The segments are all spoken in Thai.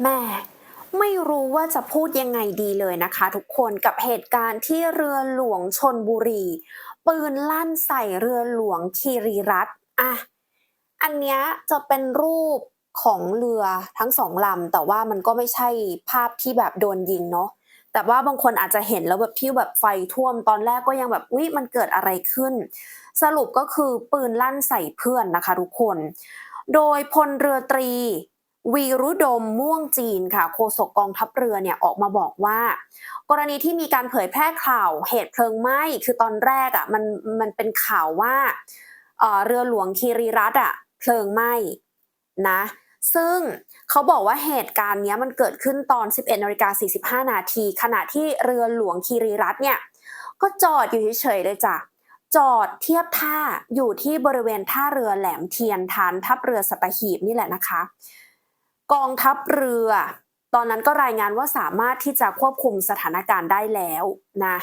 แม่ไม่รู้ว่าจะพูดยังไงดีเลยนะคะ ทุกคนกับเหตุการณ์ที่เรือหลวงชนบุรี ปืนลั่นใส่เรือหลวงคีรีรัตน์อะอันเนี้ยจะเป็นรูปของเรือทั้งสองลำแต่ว่ามันก็ไม่ใช่ภาพที่แบบโดนยิงเนาะแต่ว่าบางคนอาจจะเห็นแล้วแบบที่แบบไฟท่วมตอนแรกก็ยังแบบอุ๊ยมันเกิดอะไรขึ้น สรุปก็คือปืนลั่นใส่เพื่อนนะคะ ทุกคน โดยพลเรือตรี วีรุดมม่วงจีนค่ะโฆษกกองทัพเรือเนี่ยออกมาบอกว่า กรณีที่มีการเผยแพร่ข่าวเหตุเพลิงไหม้คือตอนแรกอะมันมันเป็นข่าวว่าเอ่อเรือหลวงคีรีรัตน์อะเพลิงไหม้นะซึ่งเขาบอกว่าเหตุการณ์นี้มันเกิดขึ้นตอน 11นาฬิกา45 นาที ขณะที่เรือหลวงคีรีรัตน์เนี่ยก็จอดอยู่เฉยๆเลยจ้ะจอดเทียบท่าอยู่ที่บริเวณท่าเรือแหลมเทียนฐานทัพเรือสัตหีบนี่แหละนะคะ กองทัพเรือ ตอนนั้นก็รายงานว่าสามารถที่จะควบคุมสถานการณ์ได้แล้วนะ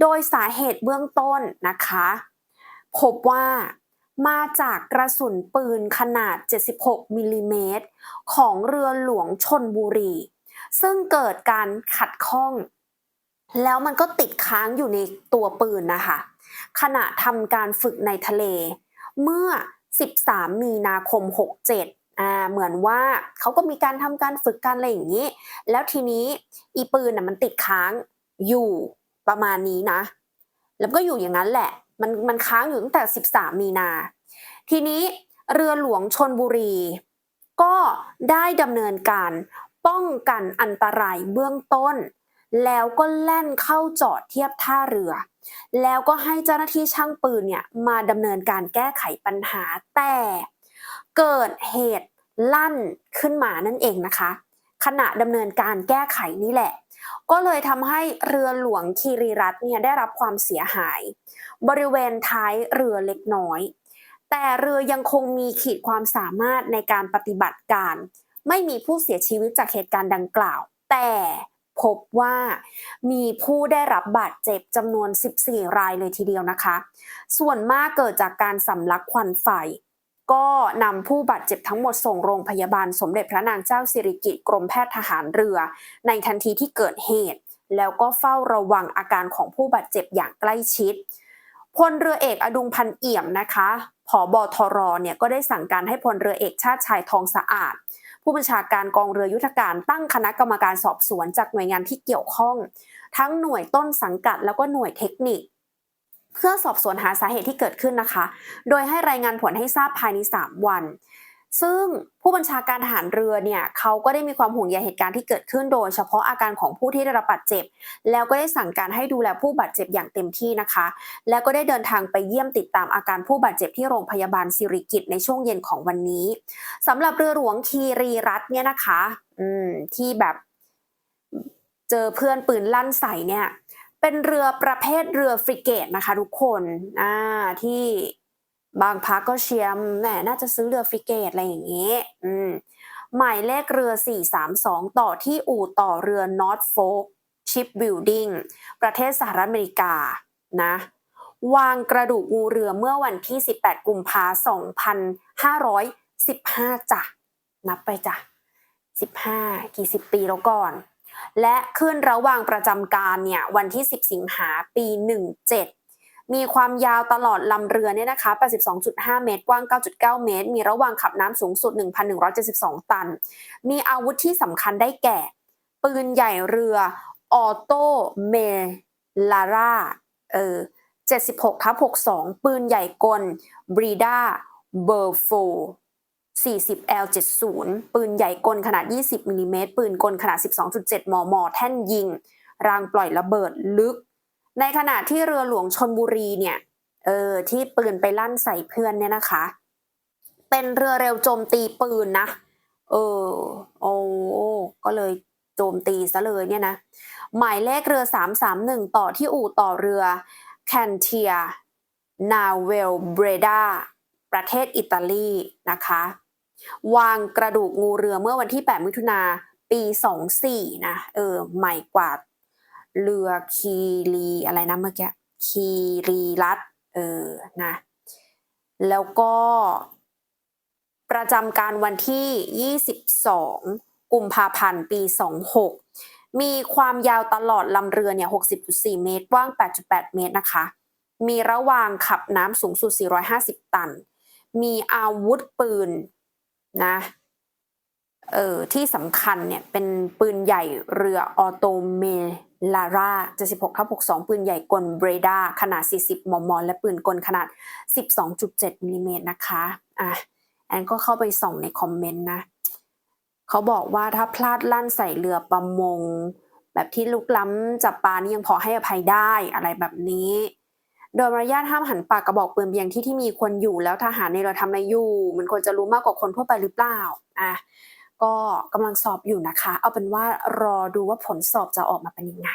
โดยสาเหตุเบื้องต้นนะคะ พบว่ามาจากกระสุนปืนขนาด 76มิลลิเมตรของเรือหลวงชนบุรี ซึ่งเกิดการขัดข้อง แล้วมันก็ติดค้างอยู่ในตัวปืนนะคะ ขณะทำการฝึกในทะเล เมื่อ 13 มีนาคม 67 อ่าเหมือนว่าเขาก็มีการทำการฝึกกันอะไรอย่างนี้ แล้วทีนี้อีปืนน่ะมันติดค้างอยู่ประมาณนี้นะ แล้วก็อยู่อย่างนั้นแหละ มันมันค้างอยู่ตั้งแต่ 13 มีนา ทีนี้เรือหลวงชนบุรี ก็ได้ดำเนินการป้องกันอันตรายเบื้องต้น แล้วก็แล่นเข้าจอดเทียบท่าเรือ แล้วก็ให้เจ้าหน้าที่ช่างปืนเนี่ยมาดำเนินการแก้ไขปัญหาแต่ เกิดเหตุลั่นขึ้นมานั่นเองนะคะ ขณะดำเนินการแก้ไขนี่แหละ ก็เลยทำให้เรือหลวงคีรีรัตน์เนี่ยได้รับความเสียหาย บริเวณท้ายเรือเล็กน้อย แต่เรือยังคงมีขีดความสามารถในการปฏิบัติการ ไม่มีผู้เสียชีวิตจากเหตุการณ์ดังกล่าว แต่พบว่ามีผู้ได้รับบาดเจ็บจำนวน 14 รายเลยทีเดียวนะคะ ส่วนมากเกิดจากการสำลักควันไฟ ก็นำผู้บาดเจ็บทั้งหมดส่งโรงพยาบาลสมเด็จพระนางเจ้าสิริกิติ์กรมแพทย์ทหารเรือ ในทันทีที่เกิดเหตุ แล้วก็เฝ้าระวังอาการของผู้บาดเจ็บอย่างใกล้ชิดพลเรือเอกอดุงพันเอี่ยมนะคะผอบอทรเนี่ยก็ได้สั่งการให้พลเรือเอกชาติชายทองสะอาด ผู้บัญชาการกองเรือยุทธการตั้งคณะกรรมการสอบสวนจากหน่วยงานที่เกี่ยวข้อง ทั้งหน่วยต้นสังกัดแล้วก็หน่วยเทคนิค เพื่อสอบสวนหาสาเหตุที่เกิดขึ้นนะคะ โดยให้รายงานผลให้ทราบภายใน 3 วัน ซึ่งผู้บัญชาการทหารเรือเนี่ยเขาก็ได้มีความห่วงใยเหตุการณ์ที่เกิดขึ้นโดยเฉพาะอาการของผู้ที่ได้รับบาดเจ็บ แล้วก็ได้สั่งการให้ดูแลผู้บาดเจ็บอย่างเต็มที่นะคะ แล้วก็ได้เดินทางไปเยี่ยมติดตามอาการผู้บาดเจ็บที่โรงพยาบาลสิริกิตในช่วงเย็นของวันนี้สำหรับเรือหลวงคีรีรัตน์เนี่ยนะคะ อืมที่แบบ เจอเพื่อนปืนลั่นใส่เนี่ย เป็นเรือประเภทเรือฟริเกตนะคะทุกคนอ่าที่บางพักก็เชียร์แหมน่าจะซื้อเรือฟริเกตอะไรอย่างเงี้ยอืมหมายเลขเรือ 432 ต่อที่อู่ต่อเรือ Norfolk Shipbuilding ประเทศสหรัฐอเมริกานะวางกระดูกงูเรือเมื่อวันที่ 18 กุมภาพันธ์2515จ้ะนับไปจ้ะ15 กี่สิบปีแล้วก่อน และขึ้นระหว่างประจำการเนี่ยวันที่ 10 สิงหาปี 17 มีความยาวตลอดลำเรือเนี่ยนะคะ 82.5 เมตร กว้าง 9.9 เมตร มีระหว่างขับน้ำสูงสุด 1,172 ตัน มีอาวุธที่สำคัญได้แก่ ปืนใหญ่เรือออโตเมลาร่าเออ76ทับ62 ปืนใหญ่กลบรีดาเบอร์โฟ 40 L70 ปืนใหญ่กลขนาด 20มิลลิเมตรปืนกลขนาด 12.7 มม แท่นยิง รางปล่อยระเบิดลึก ในขณะที่เรือหลวงชนบุรีเนี่ยเออที่ปืนไปลั่นใส่เพื่อนเนี่ยนะคะ เป็นเรือเร็วโจมตีปืนนะ เออโอ้ก็เลยโจมตีซะเลยเนี่ยนะ หมายเลขเรือ 331 ต่อที่อู่ต่อเรือแคนเทียนาเวลเบรดาประเทศอิตาลีนะคะ วางกระดูกงูเรือเมื่อวันที่ 8 มิถุนาปี 24 นะ เออ ใหม่กว่าเรือคีรีอะไรนะเมื่อกี้คีรีรัตเออ นะ แล้วก็ประจำการวันที่ 22 กุมภาพันธ์ ปี 26 มีความยาวตลอดลำเรือเนี่ย 60.4 เมตร กว้าง 8.8 เมตรนะคะ มีระวางขับน้ำสูงสุด 450 ตัน มีอาวุธปืน นะเออที่สำคัญเนี่ยเป็นปืนใหญ่เรือออโตเมลาร่า76ทับ62 ปืนใหญ่กลเบรดาขนาด 40 มม และปืนกลขนาด 12.7มิลลิเมตรนะคะอะแอนก็เข้าไปส่องในคอมเมนต์นะเขาบอกว่าถ้าพลาดลั่นใส่เรือประมง แบบที่ลุกล้ำจับปลานี่ยังพอให้อภัยได้อะไรแบบนี้ โดยมารยาทห้ามหันปากกระบอกปืนไปยังที่ที่มีคนอยู่แล้วทหารในเราทำอะไรอยู่มันควรจะรู้มากกว่าคนทั่วไปหรือเปล่าอะก็กำลังสอบอยู่นะคะ เอาเป็นว่ารอดูว่าผลสอบจะออกมาเป็นยังไง